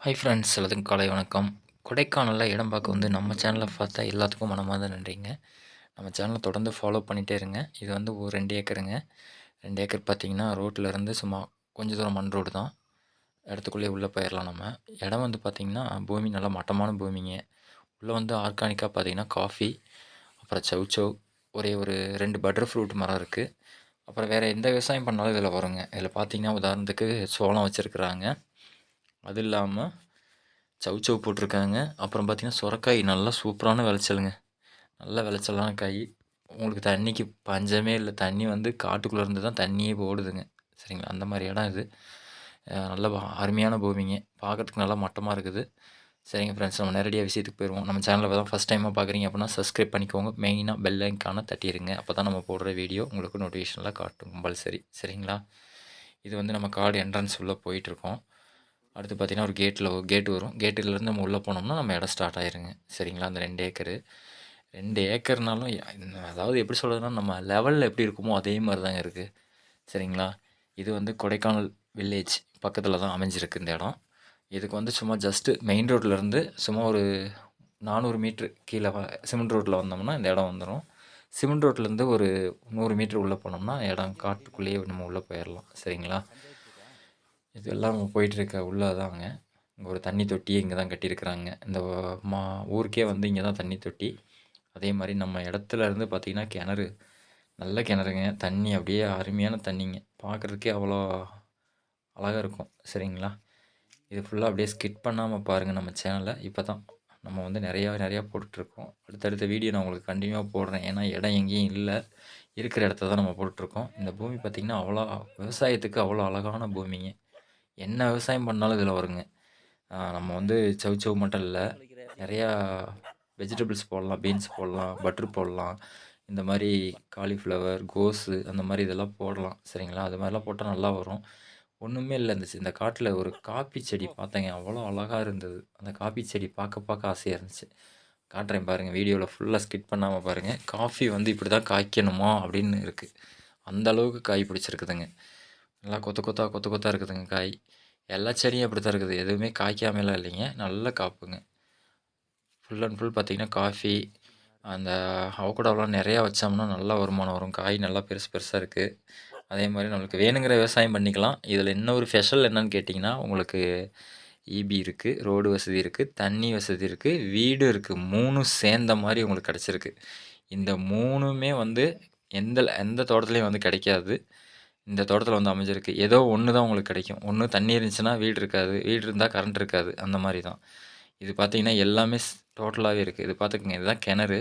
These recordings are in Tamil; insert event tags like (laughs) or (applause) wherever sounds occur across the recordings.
ஹை ஃப்ரெண்ட்ஸ் எல்லாத்துக்கும் காலை வணக்கம். கொடைக்கானலில் இடம் பார்க்க வந்து நம்ம சேனலை பார்த்தா எல்லாத்துக்கும் மனமார்ந்த நன்றிங்க. நம்ம சேனலை தொடர்ந்து ஃபாலோ பண்ணிகிட்டே இருங்க. இது வந்து ஒரு ரெண்டு ஏக்கருங்க. ரெண்டு ஏக்கர் பார்த்திங்கன்னா ரோட்டில் இருந்து சும்மா கொஞ்சம் தூரம் மண் ரோடு தான். இடத்துக்குள்ளேயே உள்ளே போயிடலாம் நம்ம. இடம் வந்து பார்த்திங்கன்னா பூமி நல்லா மட்டமான பூமிங்க. உள்ளே வந்து ஆர்கானிக்காக பார்த்தீங்கன்னா காஃபி அப்புறம் சவுச்சவ் ஒரே ஒரு ரெண்டு பட்டர் ஃப்ரூட் மரம் இருக்குது அப்புறம் வேறு எந்த விவசாயம் பண்ணாலும் இதில் வருங்க. இதில் பார்த்தீங்கன்னா உதாரணத்துக்கு சோளம் வச்சுருக்குறாங்க. அது இல்லாமல் சவு சவு போட்டிருக்காங்க. அப்புறம் பார்த்திங்கன்னா சுரக்காய் நல்லா சூப்பரான விளைச்சலுங்க. நல்ல விளைச்சலான காய். உங்களுக்கு தண்ணிக்கு பஞ்சமே இல்லை. தண்ணி வந்து காட்டுக்குள்ளே இருந்து தான் தண்ணியே போடுதுங்க. சரிங்களா? அந்த மாதிரி இடம் இது. நல்ல அருமையான பூமிங்க. பார்க்கறதுக்கு நல்லா மட்டமாக இருக்குது. சரிங்க ஃப்ரெண்ட்ஸ் நம்ம நேரடியாக விஷயத்துக்கு போயிடுவோம் நம்ம சேனலில் தான் ஃபஸ்ட் டைமாக பார்க்குறீங்க அப்படின்னா சப்ஸ்கிரைப் பண்ணிக்கோங்க. மெயினாக பெல் ஐக்கான தட்டிடுங்க அப்போ தான் நம்ம போடுற வீடியோ உங்களுக்கு நோட்டிஃபிகேஷனில் காட்டும். கம்பல்சரி சரிங்களா? இது வந்து நம்ம காடு என்ட்ரன்ஸ் உள்ளே போயிட்டுருக்கோம் அடுத்து பார்த்தீங்கன்னா ஒரு கேட்டில் கேட் வரும். கேட்டுலேருந்து நம்ம உள்ளே போனோம்னா நம்ம இடம் ஸ்டார்ட் ஆயிருங்க. சரிங்களா? அந்த ரெண்டு ஏக்கரு. ரெண்டு ஏக்கர்னாலும் அதாவது எப்படி சொல்கிறதுனா நம்ம லெவலில் எப்படி இருக்குமோ அதே மாதிரி தாங்க இருக்குது சரிங்களா? இது வந்து கொடைக்கானல் வில்லேஜ் பக்கத்தில் தான் அமைஞ்சிருக்கு இந்த இடம். இதுக்கு வந்து சும்மா ஜஸ்ட்டு மெயின் ரோட்லேருந்து சும்மா ஒரு நானூறு மீட்ரு கீழே சிமெண்ட் ரோட்டில் வந்தோம்னா இந்த இடம் வந்துடும் சிமெண்ட் ரோட்லேருந்து ஒரு நூறு மீட்ரு உள்ளே போனோம்னா இடம் காட்டுக்குள்ளேயே நம்ம உள்ளே போயிடலாம். சரிங்களா? இது எல்லாம் போயிட்டுருக்க உள்ளே தாங்க இங்கே ஒரு தண்ணி தொட்டியே இங்கே தான் கட்டியிருக்கிறாங்க. இந்த மா ஊருக்கே வந்து இங்கே தான் தண்ணி தொட்டி. அதே மாதிரி நம்ம இடத்துல இருந்து பார்த்திங்கன்னா கிணறு. நல்ல கிணறுங்க. தண்ணி அப்படியே அருமையான தண்ணிங்க. பார்க்குறதுக்கே அவ்வளோ அழகாக இருக்கும். சரிங்களா? இது ஃபுல்லாக அப்படியே ஸ்கிட் பண்ணாமல் பாருங்கள் நம்ம சேனலை இப்போ தான் நம்ம வந்து நிறையா நிறையா போட்டுட்ருக்கோம். அடுத்தடுத்த வீடியோ நான் உங்களுக்கு கண்டினியூவாக போடுறேன். ஏன்னா இடம் எங்கேயும் இல்லை. இருக்கிற இடத்த தான் நம்ம போட்டுட்ருக்கோம். இந்த பூமி பார்த்திங்கன்னா அவ்வளோ விவசாயத்துக்கு அவ்வளோ அழகான பூமிங்க. என்ன விவசாயம் பண்ணாலும் இதில் வருங்க. நம்ம வந்து சவுச்சவ் மட்டும் இல்லை நிறையா வெஜிடபிள்ஸ் போடலாம் பீன்ஸ் போடலாம் பட்டர் போடலாம். இந்த மாதிரி காலிஃப்ளவர் கோஸு அந்த மாதிரி இதெல்லாம் போடலாம் சரிங்களா? அது மாதிரிலாம் போட்டால் நல்லா வரும். ஒன்றுமே இல்லை இருந்துச்சு இந்த காட்டில் ஒரு காப்பி செடி பார்த்தேங்க. அவ்வளோ அழகாக இருந்தது. அந்த காப்பி செடி பார்க்க பார்க்க ஆசையாக இருந்துச்சு. காட்டுறேன் பாருங்கள் வீடியோவில் ஃபுல்லாக ஸ்கிட் பண்ணாமல் பாருங்கள் காஃபி வந்து இப்படி தான் காய்க்கணுமா அப்படின்னு இருக்குது அந்த அளவுக்கு காய் பிடிச்சிருக்குதுங்க. நல்லா கொத்து கொத்தா கொத்து கொத்தாக இருக்குதுங்க காய். எல்லா செடியும் அப்படி தான் இருக்குது. எதுவுமே காய்க்காமலாம் இல்லைங்க. நல்லா காப்புங்க. ஃபுல் அண்ட் ஃபுல் பார்த்தீங்கன்னா காஃபி அந்த அவக்கூடாவெலாம் நிறையா வச்சோம்னா நல்லா வருமானம் வரும். காய் நல்லா பெருசு பெருசாக இருக்குது அதே மாதிரி நம்மளுக்கு வேணுங்கிற விவசாயம் பண்ணிக்கலாம். இதில் இன்னொரு ஸ்பெஷல் என்னன்னு கேட்டிங்கன்னா உங்களுக்கு ஈபி இருக்குது ரோடு வசதி இருக்குது தண்ணி வசதி இருக்குது வீடு இருக்குது மூணும் சேர்ந்த மாதிரி உங்களுக்கு கிடச்சிருக்கு. இந்த மூணுமே வந்து எந்த எந்த தோட்டத்துலேயும் வந்து கிடைக்காது. இந்த தோட்டத்தில் வந்து அமைஞ்சிருக்கு. ஏதோ ஒன்று தான் உங்களுக்கு கிடைக்கும். ஒன்று தண்ணி இருந்துச்சுன்னா வீடு இருக்காது. வீடு இருந்தால் கரண்ட் இருக்காது. அந்த மாதிரி தான் இது பார்த்தீங்கன்னா எல்லாமே டோட்டலாகவே இருக்குது இது பார்த்துக்குங்க இதுதான் கிணறு.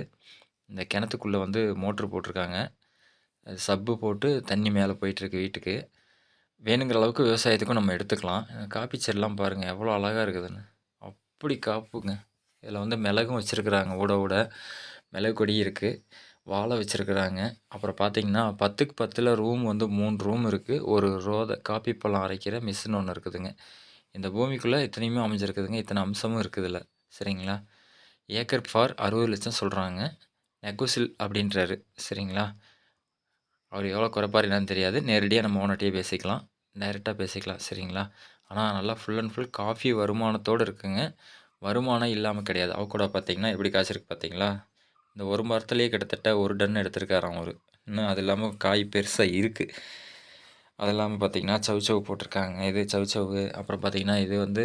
இந்த கிணத்துக்குள்ளே வந்து மோட்ரு போட்டிருக்காங்க. சப்பு போட்டு தண்ணி மேலே போயிட்டுருக்கு வீட்டுக்கு. வேணுங்கிற அளவுக்கு விவசாயத்துக்கும் நம்ம எடுத்துக்கலாம். காப்பி செடிலாம் பாருங்கள் எவ்வளோ அழகாக இருக்குதுன்னு. அப்படி காப்புங்க. இதில் வந்து மிளகும் வச்சுருக்குறாங்க. ஊட ஊட மிளகு கொடி இருக்குது வாழை வச்சுருக்குறாங்க. அப்புறம் பார்த்தீங்கன்னா பத்துக்கு பத்தில் ரூம் வந்து மூணு ரூம் இருக்குது ஒரு ரோதை காப்பி பழம் அரைக்கிற மிஷின் ஒன்று இருக்குதுங்க. இந்த பூமிக்குள்ளே இத்தனையுமே அமைஞ்சிருக்குதுங்க. இத்தனை அம்சமும் இருக்குதுல்ல சரிங்களா? ஏக்கர் ஃபார் அறுபது லட்சம் சொல்கிறாங்க நெகோசில் அப்படின்றாரு. சரிங்களா? அவர் எவ்வளோ குறைப்பார் என்னன்னு தெரியாது. நேரடியாக நம்ம ஓனர்கிட்டயே பேசிக்கலாம். டைரெக்டாக பேசிக்கலாம். சரிங்களா? ஆனால் நல்லா ஃபுல் அண்ட் ஃபுல் காஃபி வருமானத்தோடு இருக்குங்க. வருமானம் இல்லாமல் கிடையாது. அவ கூட பார்த்தீங்கன்னா எப்படி காய்ச்சிருக்கு பார்த்தீங்களா இந்த ஒரு மரத்துலேயே கிட்டத்தட்ட ஒரு டன் எடுத்திருக்காராம் அவர். இன்னும் அது இல்லாமல் காய் பெருசாக இருக்குது அது இல்லாமல் பார்த்தீங்கன்னா சவுச்சவு போட்டிருக்காங்க. இது சவுச்சவு அப்புறம் பார்த்தீங்கன்னா இது வந்து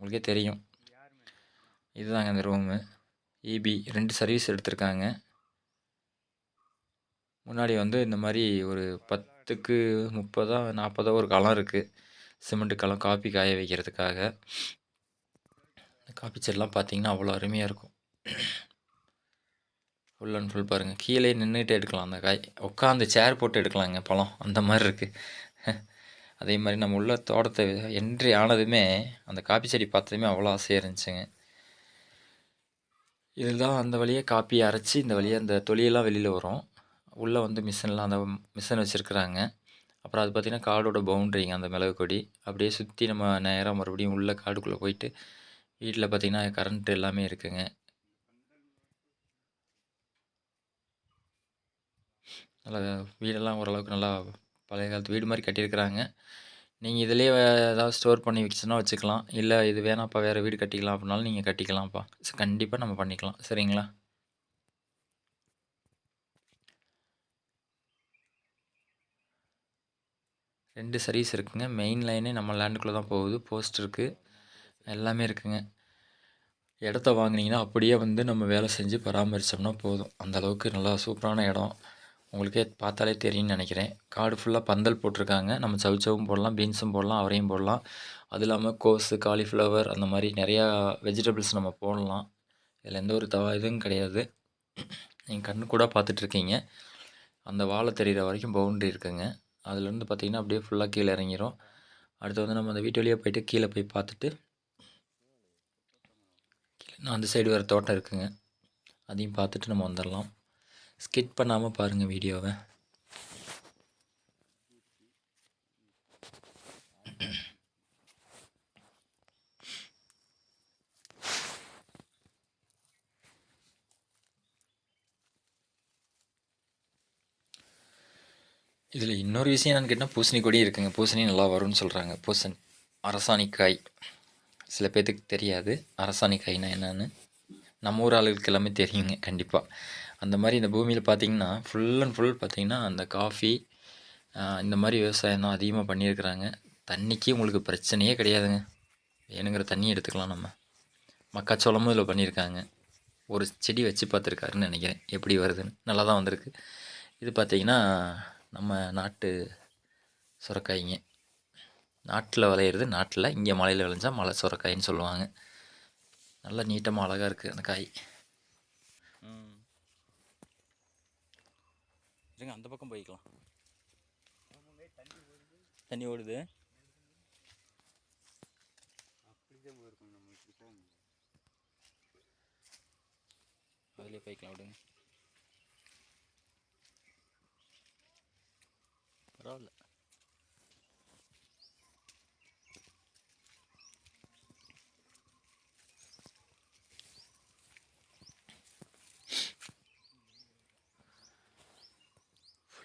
உங்களுக்கே தெரியும். இதுதாங்க இந்த ரூமு இபி ரெண்டு சர்வீஸ் எடுத்திருக்காங்க. முன்னாடி வந்து இந்த மாதிரி ஒரு பத்துக்கு முப்பதோ நாற்பதோ ஒரு களம் இருக்குது சிமெண்ட் களம் காப்பி காய வைக்கிறதுக்காக. இந்த காப்பி செடிலாம் பார்த்தீங்கன்னா அவ்வளோ அருமையாக இருக்கும். ஃபுல் அண்ட் ஃபுல் பாருங்கள் கீழே நின்றுட்டு எடுக்கலாம். அந்த காய் உட்காந்து சேர் போட்டு எடுக்கலாங்க பழம். அந்த மாதிரி இருக்குது (laughs) அதே மாதிரி நம்ம உள்ள தோட்டத்தை என்ட்ரி ஆனதுமே அந்த காப்பி செடி பார்த்ததுமே அவ்வளோ ஆசையாக இருந்துச்சுங்க. இதுதான் அந்த வழியாக காப்பி அரைச்சி இந்த வழியாக அந்த தொலியெல்லாம் வெளியில் வரும். உள்ளே வந்து மிஷின்லாம் அந்த மிஷின் வச்சுருக்குறாங்க. அப்புறம் அது பார்த்திங்கன்னா காடோட பவுண்ட்ரிங்க அந்த மிளகு கொடி. அப்படியே சுற்றி நம்ம நேராக மறுபடியும் உள்ளே காடுக்குள்ளே போயிட்டு வீட்டில் பார்த்திங்கன்னா கரண்ட் எல்லாமே இருக்குங்க. நல்லா வீடெல்லாம் ஓரளவுக்கு நல்லா பழைய காலத்து வீடு மாதிரி கட்டியிருக்கிறாங்க. நீங்கள் இதுலேயே ஏதாவது ஸ்டோர் பண்ணி வச்சுன்னா வச்சுக்கலாம். இல்லை இது வேணாம்ப்பா வேறு வீடு கட்டிக்கலாம் அப்படின்னாலும் நீங்கள் கட்டிக்கலாம்ப்பா. கண்டிப்பாக நம்ம பண்ணிக்கலாம். சரிங்களா? ரெண்டு சர்வீஸ் இருக்குங்க. மெயின் லைனே நம்ம லேண்டுக்குள்ளே தான் போகுது. போஸ்ட் இருக்குது எல்லாமே இருக்குங்க. இடத்த வாங்கினீங்கன்னா அப்படியே வந்து நம்ம வேலை செஞ்சு பராமரித்தோம்னா போதும். அந்தளவுக்கு நல்லா சூப்பரான இடம். உங்களுக்கே பார்த்தாலே தெரியும்னு நினைக்கிறேன். காடு ஃபுல்லாக பந்தல் போட்டிருக்காங்க. நம்ம சவுச்சவும் போடலாம் பீன்ஸும் போடலாம் அவரையும் போடலாம். அது இல்லாமல் கோஸு காலிஃப்ளவர் அந்த மாதிரி நிறையா வெஜிடபிள்ஸ் நம்ம போடலாம். இதில் எந்த ஒரு தவா இதுவும் கிடையாது. நீங்கள் கண்ணு கூட பார்த்துட்ருக்கீங்க அந்த வாழை தெரிகிற வரைக்கும் பவுண்ட்ரி இருக்குங்க. அதுலேருந்து பார்த்திங்கன்னா அப்படியே ஃபுல்லாக கீழே இறங்கிரும். அடுத்து வந்து நம்ம அந்த வீட்டு வழியாக போயிட்டு கீழே போய் பார்த்துட்டு கீழே அந்த சைடு வேறு தோட்டம் இருக்குங்க. அதையும் பார்த்துட்டு நம்ம வந்துடலாம். ஸ்கிட் பண்ணாமல் பாருங்கள் வீடியோவை. இதில் இன்னொரு விஷயம் என்னென்னு கேட்டால் பூசணி கொடி இருக்குங்க. பூசணி நல்லா வரும்னு சொல்கிறாங்க பூசணி அரசாணிக்காய். சில பேர்த்துக்கு தெரியாது. அரசாணிக்காய்னா என்னென்னு. நம்ம ஊர் ஆளுகளுக்கு எல்லாமே தெரியுங்க கண்டிப்பாக அந்த மாதிரி இந்த பூமியில் பார்த்திங்கன்னா ஃபுல் அண்ட் ஃபுல் பார்த்திங்கன்னா அந்த காஃபி இந்த மாதிரி விவசாயம் தான் அதிகமாக பண்ணியிருக்கிறாங்க. தண்ணிக்கு உங்களுக்கு பிரச்சனையே கிடையாதுங்க. வேணுங்கிற தண்ணி எடுத்துக்கலாம் நம்ம. மக்காச்சோளமும் இதில் பண்ணியிருக்காங்க. ஒரு செடி வச்சு பார்த்துருக்காருன்னு நினைக்கிறேன். எப்படி வருதுன்னு. நல்லா தான் வந்திருக்கு. இது பார்த்திங்கன்னா நம்ம நாட்டு சுரக்காய்ங்க. நாட்டில் விளையிறது நாட்டில் இங்கே மலையில் விளைஞ்சால் மலை சுரக்காயின்னு சொல்லுவாங்க. நல்லா நீட்டமாக அழகாக இருக்குது அந்த காய். இருங்க அந்த பக்கம் போய்க்கலாம். தண்ணி ஓடுது. அதுலேயே போய்க்கலாம் விடுங்க. பரவாயில்ல.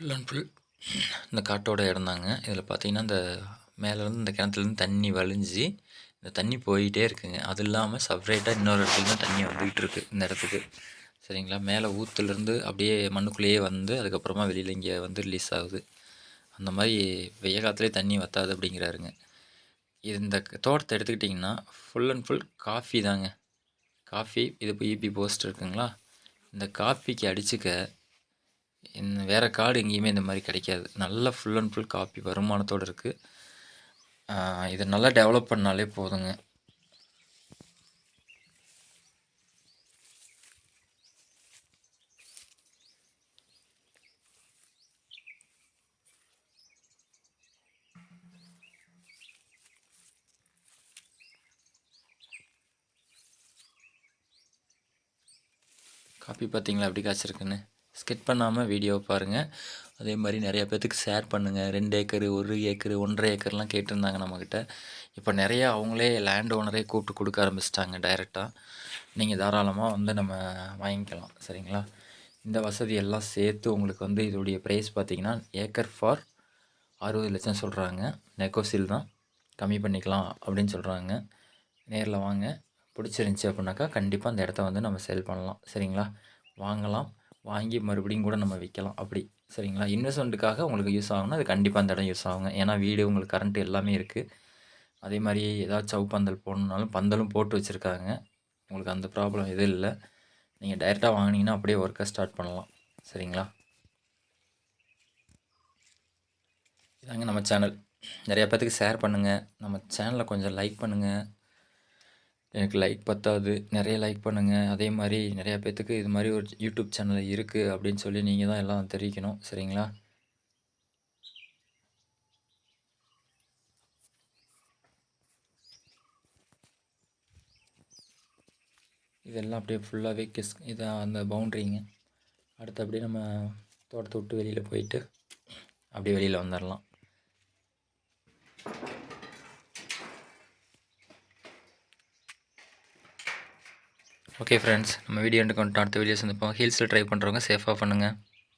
ஃபுல் அண்ட் ஃபுல் இந்த காட்டோட இடந்தாங்க இதில் பார்த்தீங்கன்னா இந்த மேலேருந்து இந்த கிணத்துலேருந்து தண்ணி வலிஞ்சு இந்த தண்ணி போயிட்டே இருக்குங்க. அது இல்லாமல் செப்பரேட்டாக இன்னொரு இடத்துல தான் தண்ணி வந்துக்கிட்டு இருக்குது இந்த இடத்துக்கு. சரிங்களா? மேலே ஊற்றுலேருந்து அப்படியே மண்ணுக்குள்ளேயே வந்து அதுக்கப்புறமா வெளியில் இங்கே வந்து ரிலீஸ் ஆகுது. அந்த மாதிரி வெய்ய காலத்துலேயே தண்ணி வற்றாது அப்படிங்கிறாருங்க. இது இந்த தோட்டத்தை எடுத்துக்கிட்டிங்கன்னா ஃபுல் அண்ட் ஃபுல் காஃபி தாங்க. காஃபி இது இப்போ இபி போஸ்ட் இருக்குங்களா? இந்த காஃபிக்கு அடிச்சுக்க இந்த வேறு காடு எங்கேயுமே இந்த மாதிரி கிடைக்காது. நல்லா ஃபுல் அண்ட் ஃபுல் காப்பி வருமானத்தோடு இருக்குது இதை நல்லா டெவலப் பண்ணாலே போதுங்க. காப்பி பார்த்தீங்களா? எப்படி காய்ச்சிருக்குன்னு? ஸ்கிட் பண்ணாமல் வீடியோ பாருங்கள் அதே மாதிரி நிறையா பேர்த்துக்கு ஷேர் பண்ணுங்கள் ரெண்டு ஏக்கரு ஒரு ஏக்கரு ஒன்றரை ஏக்கர்லாம் கேட்டிருந்தாங்க நம்மக்கிட்ட இப்போ நிறையா அவங்களே லேண்ட் ஓனரே கூப்பிட்டு கொடுக்க ஆரம்பிச்சிட்டாங்க டைரெக்டாக நீங்கள் தாராளமாக வந்து நம்ம வாங்கிக்கலாம். சரிங்களா? இந்த வசதி எல்லாம் சேர்த்து உங்களுக்கு வந்து இதோடைய ப்ரைஸ் பார்த்திங்கன்னா ஏக்கர் ஃபார் அறுபது லட்சம் சொல்கிறாங்க நெக்கோசில் தான். கம்மி பண்ணிக்கலாம் அப்படின்னு சொல்கிறாங்க நேரில் வாங்க. பிடிச்சிருந்துச்சி அப்படின்னாக்கா கண்டிப்பாக அந்த இடத்த வந்து நம்ம சேல் பண்ணலாம். சரிங்களா? வாங்கலாம். வாங்கி மறுபடியும் கூட நம்ம விற்கலாம் அப்படி. சரிங்களா? இன்வெஸ்ட்மெண்ட்டுக்காக உங்களுக்கு யூஸ் ஆகும்னா அது கண்டிப்பாக அந்த இடம் யூஸ் ஆகுங்க. ஏன்னா வீடு உங்களுக்கு கரண்ட்டு எல்லாமே இருக்குது அதே மாதிரி ஏதாவது சவு பந்தல் போடணுன்னாலும் பந்தலும் போட்டு வச்சுருக்காங்க. உங்களுக்கு அந்த ப்ராப்ளம் எதுவும் இல்லை. நீங்கள் டைரெக்டாக வாங்கினீங்கன்னா அப்படியே ஒர்க்கை ஸ்டார்ட் பண்ணலாம். சரிங்களா? இதாங்க நம்ம சேனல் நிறையா பேர்த்துக்கு ஷேர் பண்ணுங்கள் நம்ம சேனலை கொஞ்சம் லைக் பண்ணுங்கள் எனக்கு லைக் பத்தாது. நிறைய லைக் பண்ணுங்கள் அதே மாதிரி நிறையா பேர்த்துக்கு இது மாதிரி ஒரு யூடியூப் சேனல் இருக்குது அப்படின்னு சொல்லி நீங்கள் தான் எல்லாம் தெரிவிக்கணும். சரிங்களா? இதெல்லாம் அப்படியே ஃபுல்லாகவே கிஸ் இதான் அந்த பவுண்ட்ரிங்க அடுத்து அப்படியே நம்ம தோட்டத்தை விட்டு வெளியில் போயிட்டு அப்படியே வெளியில் வந்துடலாம் ஓகே ஃப்ரெண்ட்ஸ் நம்ம வீடியோ கொண்டு அடுத்த வீடியோஸ் வந்துப்போம் ஹீல்ஸில் ட்ரை பண்ணுறவங்க சேஃபாக பண்ணுங்கள்